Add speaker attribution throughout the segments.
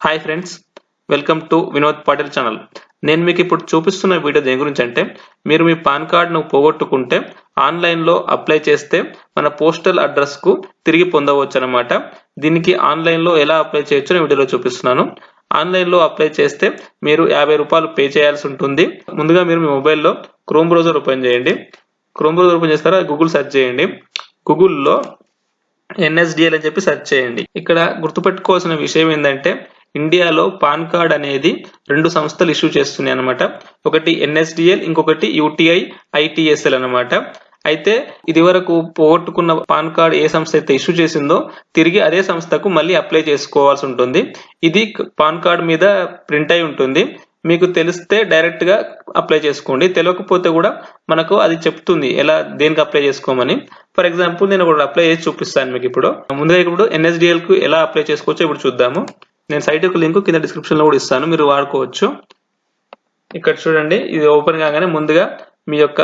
Speaker 1: Hi friends welcome to Vinod Patil channel నేను మీకు ఇప్పుడు చూపిస్తున్న వీడియో దేని గురించి అంటే మీరు మీ పాన్ కార్డును పోగొట్టుకుంటే ఆన్లైన్లో అప్లై చేస్తే మన పోస్టల్ అడ్రస్కు తిరిగి పొందవచ్చు అనమాట దీనికి ఆన్లైన్లో ఎలా అప్లై చేయొచ్చు నేను వీడియోలో చూపిస్తున్నాను. ఆన్లైన్లో అప్లై చేస్తే మీరు యాభై రూపాయలు పే చేయాల్సి ఉంటుంది. ముందుగా మీరు మీ మొబైల్లో క్రోమ్ బ్రౌజర్ ఓపెన్ చేయండి. క్రోమ్ బ్రౌజర్ ఓపెన్ చేస్తారా? గూగుల్ సెర్చ్ చేయండి. గూగుల్లో ఎన్ఎస్డిఎల్ అని చెప్పి సెర్చ్ చేయండి. ఇక్కడ గుర్తుపెట్టుకోవాల్సిన విషయం ఏంటంటే ఇండియాలో పాన్ కార్డ్ అనేది రెండు సంస్థలు ఇష్యూ చేస్తున్నాయి అనమాట ఒకటి ఎన్ఎస్డిఎల్ ఇంకొకటి యూటీఐ ఐటీఎస్ఎల్ అనమాట అయితే ఇది వరకు పోగొట్టుకున్న పాన్ కార్డ్ ఏ సంస్థ అయితే ఇష్యూ చేసిందో తిరిగి అదే సంస్థకు మళ్ళీ అప్లై చేసుకోవాల్సి ఉంటుంది. ఇది పాన్ కార్డ్ మీద ప్రింట్ అయి ఉంటుంది. మీకు తెలిస్తే డైరెక్ట్గా అప్లై చేసుకోండి. తెలియకపోతే కూడా మనకు అది చెప్తుంది ఎలా దేనికి అప్లై చేసుకోమని. ఫర్ ఎగ్జాంపుల్ నేను ఒకటి అప్లై చేసి చూపిస్తాను మీకు ఇప్పుడు. ముందుగా ఇప్పుడు ఎన్ఎస్డిఎల్కు ఎలా అప్లై చేసుకోవచ్చో ఇప్పుడు చూద్దాము. నేను సైట్ యొక్క లింక్ కింద డిస్క్రిప్షన్లో కూడా ఇస్తాను మీరు వాడుకోవచ్చు. ఇక్కడ చూడండి ఇది ఓపెన్ కాగానే ముందుగా మీ యొక్క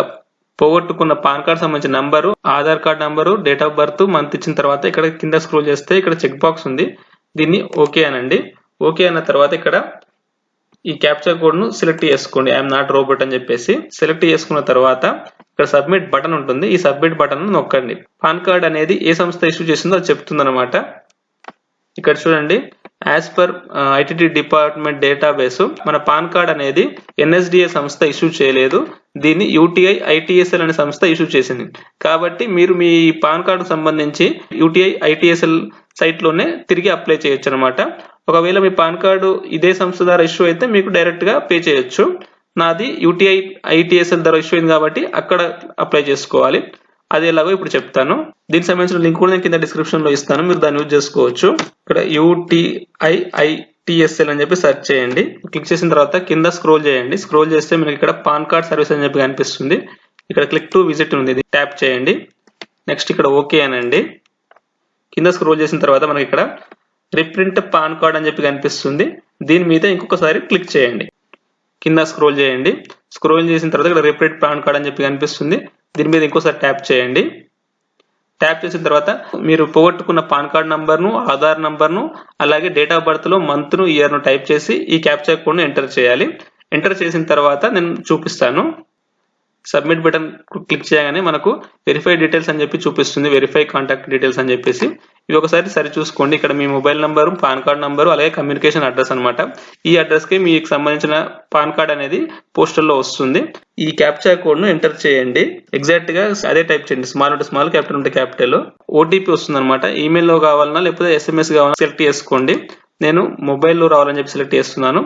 Speaker 1: పోగొట్టుకున్న పాన్ కార్డ్ సంబంధించిన number Aadhaar card number date of birth month ఇచ్చిన తర్వాత ఇక్కడ కింద స్క్రోల్ చేస్తే ఇక్కడ చెక్ బాక్స్ ఉంది. దీన్ని ఓకే అనండి. ఓకే అన్న తర్వాత ఇక్కడ ఈ క్యాప్చర్ కోడ్ను సెలెక్ట్ చేసుకోండి. ఐఎమ్ నాట్ రోబోట్ అని చెప్పేసి సెలెక్ట్ చేసుకున్న తర్వాత ఇక్కడ సబ్మిట్ బటన్ ఉంటుంది. ఈ సబ్మిట్ బటన్ నొక్కండి. పాన్ కార్డ్ అనేది ఏ సంస్థ ఇష్యూ చేసిందో అది చెప్తుంది ఇక్కడ చూడండి as per ITT department database మన పాన్ కార్డ్ అనేది ఎన్ఎస్డిఏ సంస్థ ఇష్యూ చేయలేదు. దీన్ని యూటీఐ ఐటీఎస్ఎల్ అనే సంస్థ ఇష్యూ చేసింది. కాబట్టి మీరు మీ పాన్ కార్డు సంబంధించి యూటీఐ ఐటీఎస్ఎల్ సైట్లోనే తిరిగి అప్లై చేయొచ్చు అనమాట ఒకవేళ మీ పాన్ కార్డు ఇదే సంస్థ ద్వారా ఇష్యూ అయితే మీకు డైరెక్ట్గా పే చేయొచ్చు. నాది యూటీఐ ఐటీఎస్ఎల్ ద్వారా ఇష్యూ అయింది కాబట్టి అక్కడ అప్లై చేసుకోవాలి. అది ఎలాగో ఇప్పుడు చెప్తాను. దీనికి సంబంధించిన లింక్ కూడా నేను కింద డిస్క్రిప్షన్లో ఇస్తాను. మీరు దాన్ని యూజ్ చేసుకోవచ్చు. ఇక్కడ యూటీఐఐటిఎస్ఎల్ అని చెప్పి సెర్చ్ చేయండి. క్లిక్ చేసిన తర్వాత కింద స్క్రోల్ చేయండి. స్క్రోల్ చేస్తే మీకు ఇక్కడ పాన్ కార్డ్ సర్వీస్ అని చెప్పి కనిపిస్తుంది. ఇక్కడ క్లిక్ టు విజిట్ ఉంది. ఇది ట్యాప్ చేయండి. నెక్స్ట్ ఇక్కడ ఓకే అనండి. కింద స్క్రోల్ చేసిన తర్వాత మనకి ఇక్కడ రిప్రింట్ పాన్ కార్డ్ అని చెప్పి కనిపిస్తుంది. దీని మీద ఇంకొకసారి క్లిక్ చేయండి. కింద స్క్రోల్ చేయండి. స్క్రోల్ చేసిన తర్వాత ఇక్కడ రిప్రింట్ పాన్ కార్డ్ అని చెప్పి కనిపిస్తుంది. దీని మీద ఇంకోసారి ట్యాప్ చేయండి. ట్యాప్ చేసిన తర్వాత మీరు పోగొట్టుకున్న పాన్ కార్డ్ నంబర్ను ఆధార్ నంబర్ను అలాగే డేట్ ఆఫ్ బర్త్లో మంత్ను ఇయర్ను టైప్ చేసి ఈ క్యాప్చర్ కోడ్ను ఎంటర్ చేయాలి. ఎంటర్ చేసిన తర్వాత నేను చూపిస్తాను. సబ్మిట్ బటన్ క్లిక్ చేయగానే మనకు వెరిఫై డీటెయిల్స్ అని చెప్పి చూపిస్తుంది. వెరిఫై కాంటాక్ట్ డీటెయిల్స్ అని చెప్పేసి. ఇవి ఒకసారి సరి చూసుకోండి. ఇక్కడ మీ mobile number PAN card number అలాగే కమ్యూనికేషన్ అడ్రస్ అనమాట ఈ అడ్రస్కి మీకు సంబంధించిన పాన్ కార్డ్ అనేది పోస్టర్లో వస్తుంది. ఈ క్యాప్చర్ కోడ్ను ఎంటర్ చేయండి. ఎగ్జాక్ట్గా అదే టైప్ చేయండి. స్మాల్ ఉంటే స్మాల్ క్యాపిటల్ ఉంటే క్యాపిటల్ ఓటీపీ వస్తుంది అనమాట ఈమెయిల్లో కావాలన్నా లేకపోతే ఎస్ఎంఎస్ కావాలన్నా సెలెక్ట్ చేసుకోండి. నేను మొబైల్లో రావాలని చెప్పి సెలెక్ట్ చేస్తున్నాను.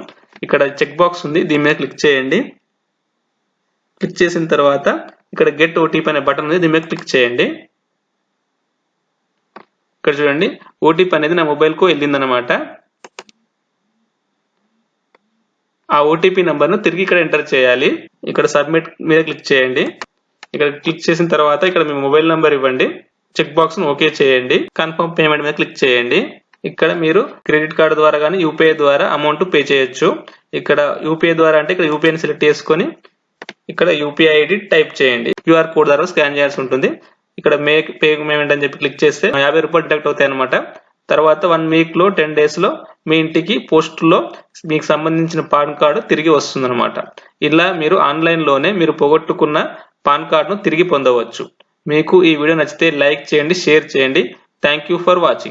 Speaker 1: ఇక్కడ చెక్ బాక్స్ ఉంది. దీని మీద క్లిక్ చేయండి. క్లిక్ చేసిన తర్వాత ఇక్కడ గెట్ ఓటీపీ అనే బటన్ ఉంది. దీని మీద క్లిక్ చేయండి. ఇక్కడ చూడండి. ఓటీపీ అనేది నా మొబైల్కు వెళ్ళిందనమాట ఆ ఓటీపీ నంబర్ను తిరిగి ఇక్కడ ఎంటర్ చేయాలి. ఇక్కడ సబ్మిట్ మీద క్లిక్ చేయండి. ఇక్కడ క్లిక్ చేసిన తర్వాత ఇక్కడ మీ మొబైల్ నంబర్ ఇవ్వండి. చెక్ బాక్స్ను ఓకే చేయండి. కన్ఫర్మ్ పేమెంట్ మీద క్లిక్ చేయండి. ఇక్కడ మీరు క్రెడిట్ కార్డు ద్వారా కానీ యూపీఐ ద్వారా అమౌంట్ పే చేయొచ్చు. ఇక్కడ యూపీఐ ద్వారా అంటే ఇక్కడ యూపీఐని సెలెక్ట్ చేసుకొని ఇక్కడ యూపీఐ ఐడి టైప్ చేయండి. క్యూఆర్ కోడ్ ద్వారా స్కాన్ చేయాల్సి ఉంటుంది. ఇక్కడ మేక్ పే పేమెంట్ అని చెప్పి క్లిక్ చేస్తే యాభై రూపాయలు డిడక్ట్ అవుతాయి అనమాట తర్వాత వన్ వీక్లో టెన్ డేస్లో మీ ఇంటికి పోస్ట్లో మీకు సంబంధించిన పాన్ కార్డు తిరిగి వస్తుంది అనమాట ఇలా మీరు ఆన్లైన్లోనే మీరు పోగొట్టుకున్న పాన్ కార్డును తిరిగి పొందవచ్చు. మీకు ఈ వీడియో నచ్చితే లైక్ చేయండి షేర్ చేయండి. Thank you for watching